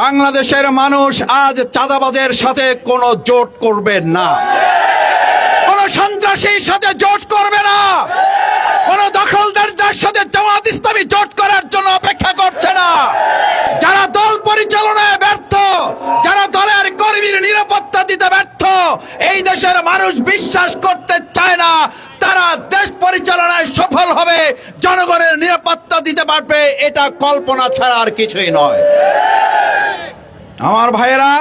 বাংলাদেশের মানুষ আজ চাঁদাবাজের সাথে কোনো জোট করবে না। কোন সন্ত্রাসীর সাথে জোট করবে না। কোন দখলদারদের সাথে জামাত ইসলামী জোট করার জন্য অপেক্ষা করছে না। যারা দল পরিচালনায় ব্যর্থ, যারা দলের কর্মীর নিরাপত্তা দিতে ব্যর্থ, এই দেশের মানুষ বিশ্বাস করতে চায় না। তারা দেশ পরিচালনায় সফল হবে, জনগণের নিরাপত্তা দিতে পারবে, এটা কল্পনা ছাড়া আর কিছুই নয়। আমার ভাইয়েরা,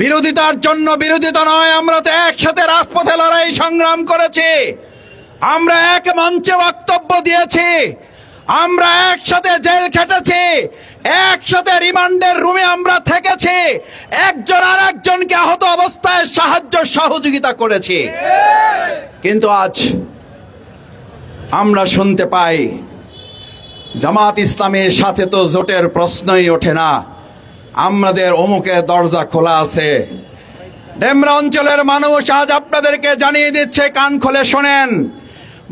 বিরোধিতার জন্য বিরোধিতা নয়, আমরা তো একসাথে রাজপথে লড়াই সংগ্রাম করেছি। আমরা এক মঞ্চে বক্তব্য দিয়েছি। আমরা একসাথে জেল খেটেছি। একসাথে রিমান্ডের রুমে আমরা থেকেছি। একজন আর একজনকে আহত অবস্থায় সাহায্য সহযোগিতা করেছি। কিন্তু আজ আমরা শুনতে পাই, জামাত ইসলামের সাথে তো জোটের প্রশ্নই ওঠে না। আমাদের অমুকের দরজা খোলা আছে। ডেমরা অঞ্চলের মানুষ আজ আপনাদেরকে জানিয়ে দিচ্ছে, কান খোলে শোনেন।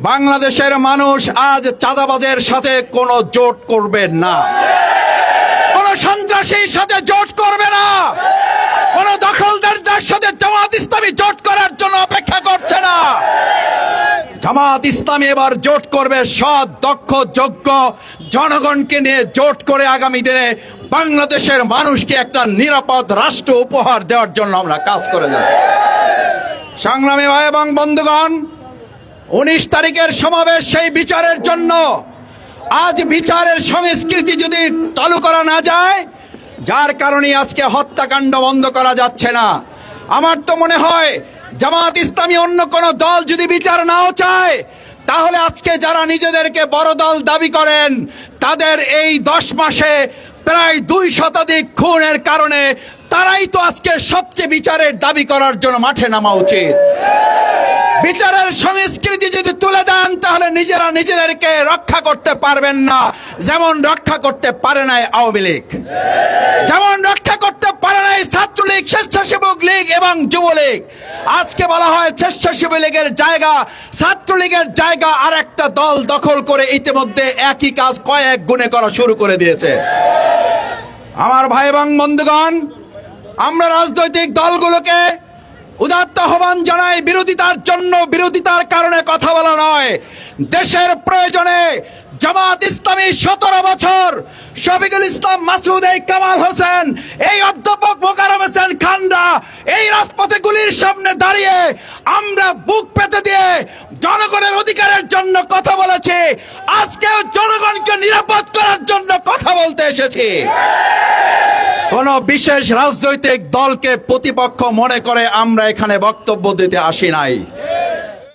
বাংলাদেশের মানুষ আজ চাঁদাবাজের সাথে কোনো জোট করবে না। কোন সন্ত্রাসীর সাথে জোট করবে না। জামাত ইসলামী এবার জোট করবে। সৎ, দক্ষ, যোগ্য জনগণকে নিয়ে জোট করে আগামী দিনে বাংলাদেশের মানুষকে একটা নিরাপদ রাষ্ট্র উপহার দেওয়ার জন্য আমরা কাজ করে যাব। সংগ্রামী ভাই এবং বন্ধুগণ, উনিশ তারিখের সমাবেশ সেই বিচারের জন্য। আজ বিচারের সংস্কৃতি যদি চালু করা না যায়, যার কারণে আজকে হত্যাকাণ্ড বন্ধ করা যাচ্ছে না। আমার তো মনে হয় জামাত ইসলামী অন্য কোন দল যদি বিচার নাও চায়, তাহলে আজকে যারা নিজেদেরকে বড় দল দাবি করেন, তাদের এই দশ মাসে প্রায় দুই শতাধিক খুনের কারণে তারাই তো আজকে সবচেয়ে বিচারের দাবি করার জন্য মাঠে নামা উচিত। বিচারের সংস্কৃতি যদি তুলে দেন, তাহলে নিজেরা নিজেদেরকে রক্ষা করতে পারবেন না, যেমন রক্ষা করতে পারে নাই আওয়ামী লীগ। যেমন রক্ষা করতে ছাত্রলীগ, স্বেচ্ছাসেবক লীগ এবং যুবলীগ। আজকে বলা হয় স্বেচ্ছাসেবী লীগের জায়গা, ছাত্রলীগের জায়গা আর একটা দল দখল করে ইতিমধ্যে একই কাজ কয়েক গুণে করা শুরু করে দিয়েছে। আমার ভাই এবং বন্ধুগণ, আমরা রাজনৈতিক দলগুলোকে উদাত্ত আহ্বান জানাই বিরোধিতার জন্য, বিরোধিতার কারণে কথা বলা নয়। দেশের প্রয়োজনে জামাত ইসলামী সতেরো বছর, শফিকুল ইসলাম মাসুদ, এই কামাল হোসেন, এই অধ্যাপক মোকারম হোসেন খানরা এই রাজপথে গুলির সামনে দাঁড়িয়ে আমরা বুক পেতে দিয়ে জনগণের অধিকারের জন্য কথা বলেছি। আজকেও জনগণকে নিরাপদ করার জন্য কথা বলতে এসেছি। কোন বিশেষ রাজনৈতিক দলকে প্রতিপক্ষ মনে করে আমরা এখানে বক্তব্য দিতে আসি নাই।